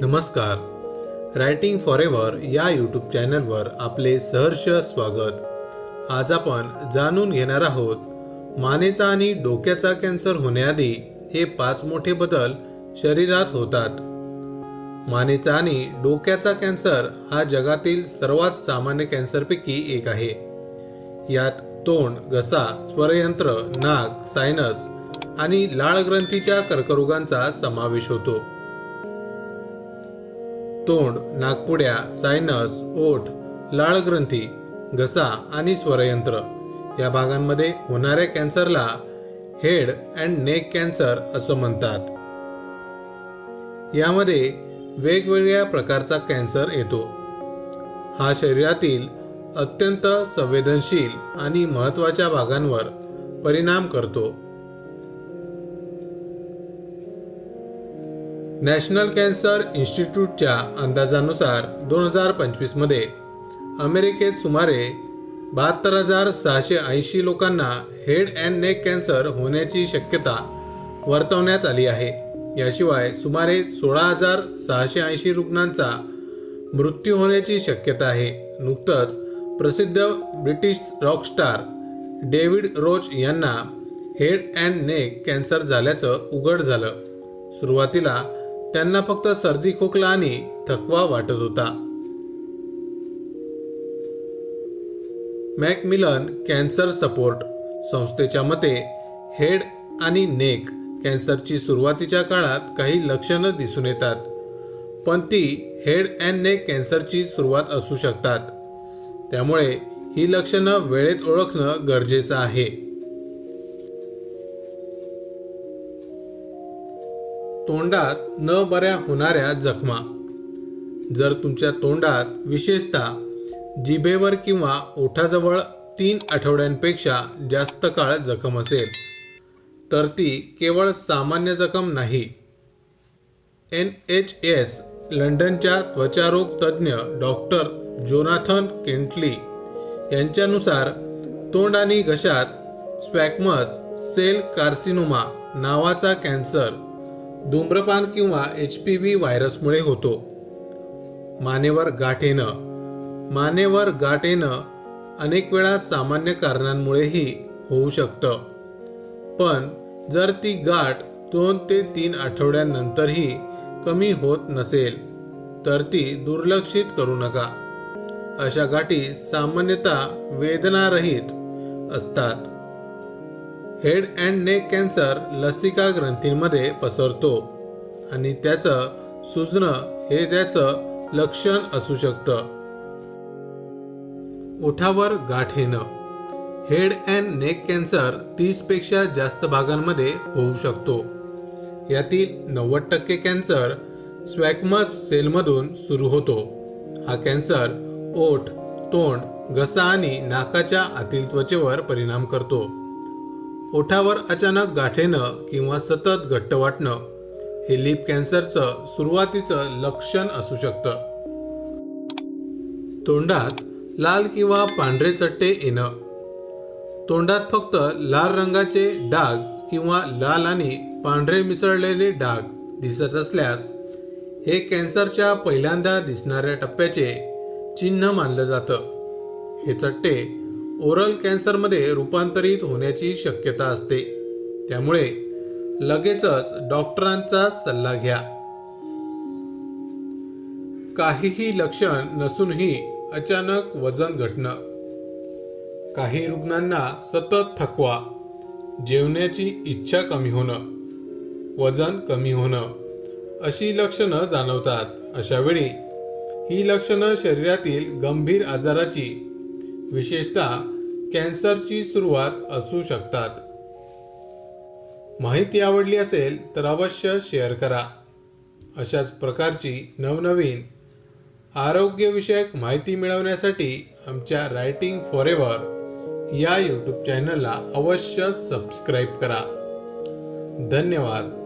नमस्कार. Writing for ever या YouTube चॅनलवर आपले सहर्ष स्वागत. आज आपण जाणून घेणार आहोत मानेचा आणि डोक्याचा कॅन्सर होण्याआधी हे पाच मोठे बदल शरीरात होतात. मानेचा आणि डोक्याचा कॅन्सर हा जगातील सर्वात सामान्य कॅन्सरपैकी एक आहे. यात तोंड घसा स्वरयंत्र नाक सायनस आणि लाळ ग्रंथीच्या कर्करोगांचा समावेश होतो. तोंड नागपुड्या सायनस ओठ लाळ ग्रंथी घसा आणि स्वरयंत्र. या भागांमध्ये होणाऱ्या कॅन्सरला हेड अँड नेक कॅन्सर असं म्हणतात. यामध्ये वेगवेगळ्या प्रकारचा कॅन्सर येतो. हा शरीरातील अत्यंत संवेदनशील आणि महत्त्वाच्या भागांवर परिणाम करतो. नॅशनल कॅन्सर इन्स्टिट्यूटच्या अंदाजानुसार दोन हजार पंचवीसमध्ये अमेरिकेत सुमारे बहात्तर हजार सहाशे ऐंशी लोकांना हेड अँड नेक कॅन्सर होण्याची शक्यता वर्तवण्यात आली आहे. याशिवाय सुमारे सोळा हजार सहाशे ऐंशी रुग्णांचा मृत्यू होण्याची शक्यता आहे. नुकतंच प्रसिद्ध ब्रिटिश रॉकस्टार डेव्हिड रोच यांना हेड अँड नेक कॅन्सर झाल्याचं उघड झालं. सुरुवातीला त्यांना फक्त सर्दी खोकला आणि थकवा वाटत होता. मॅकमिलन कॅन्सर सपोर्ट संस्थेच्या मते हेड आणि नेक कॅन्सरची सुरुवातीच्या काळात काही लक्षणं दिसून येतात पण ती हेड अँड नेक कॅन्सरची सुरुवात असू शकतात. त्यामुळे ही लक्षणं वेळेत ओळखणं गरजेचं आहे. तोंडात न बऱ्या होणाऱ्या जखमा. जर तुमच्या तोंडात विशेषतः जिभेवर किंवा ओठाजवळ तीन आठवड्यांपेक्षा जास्त काळ जखम असेल तर ती केवळ सामान्य जखम नाही. एन एच एस लंडनच्या त्वचारोग तज्ज्ञ डॉक्टर जोनाथन केंटली यांच्यानुसार तोंड आणि घशात स्पॅकमस सेल कार्सिनोमा नावाचा कॅन्सर धूम्रपान किंवा एच पी व्ही व्हायरसमुळे होतो. मानेवर गाठ येणं मानेवर गाठ येणं अनेक वेळा सामान्य कारणांमुळेही होऊ शकतं. पण जर ती गाठ दोन ते तीन आठवड्यांनंतरही कमी होत नसेल तर ती दुर्लक्षित करू नका. अशा गाठी सामान्यतः वेदनारहित असतात. हेड अँड नेक कॅन्सर लसिका ग्रंथींमध्ये पसरतो आणि त्याचं सुजणं हे त्याचं लक्षण असू शकतं. ओठावर गाठ येणं. हेड अँड नेक कॅन्सर तीसपेक्षा जास्त भागांमध्ये होऊ शकतो. यातील नव्वद टक्के कॅन्सर स्वॅकमस सेलमधून सुरू होतो. हा कॅन्सर ओठ तोंड घसा आणि नाकाच्या आतील त्वचेवर परिणाम करतो. ओठावर अचानक गाठेनं किंवा सतत घट्ट वाटणं हे लिप कॅन्सरचं सुरुवातीचं लक्षण असू शकतं. तोंडात लाल किंवा पांढरे चट्टे येणं. तोंडात फक्त लाल रंगाचे डाग किंवा लाल आणि पांढरे मिसळलेले डाग दिसत असल्यास हे कॅन्सरच्या पहिल्यांदा दिसणाऱ्या टप्प्याचे चिन्ह मानलं जातं. हे चट्टे ओरल कॅन्सरमध्ये रूपांतरित होण्याची शक्यता असते. त्यामुळे लगेचच डॉक्टरांचा सल्ला घ्या. काहीही लक्षण नसूनही अचानक वजन घटणं. काही रुग्णांना सतत थकवा जेवण्याची इच्छा कमी होणं वजन कमी होणं अशी लक्षणं जाणवतात. अशावेळी ही लक्षणं शरीरातील गंभीर आजाराची विशेषतः कॅन्सरची सुरुवात असू शकतात. माहिती आवडली असेल तर अवश्य शेअर करा. अशाच प्रकारची नवनवीन आरोग्यविषयक माहिती मिळवण्यासाठी आमच्या रायटिंग फॉर एव्हर या यूट्यूब चॅनलला अवश्य सबस्क्राईब करा. धन्यवाद.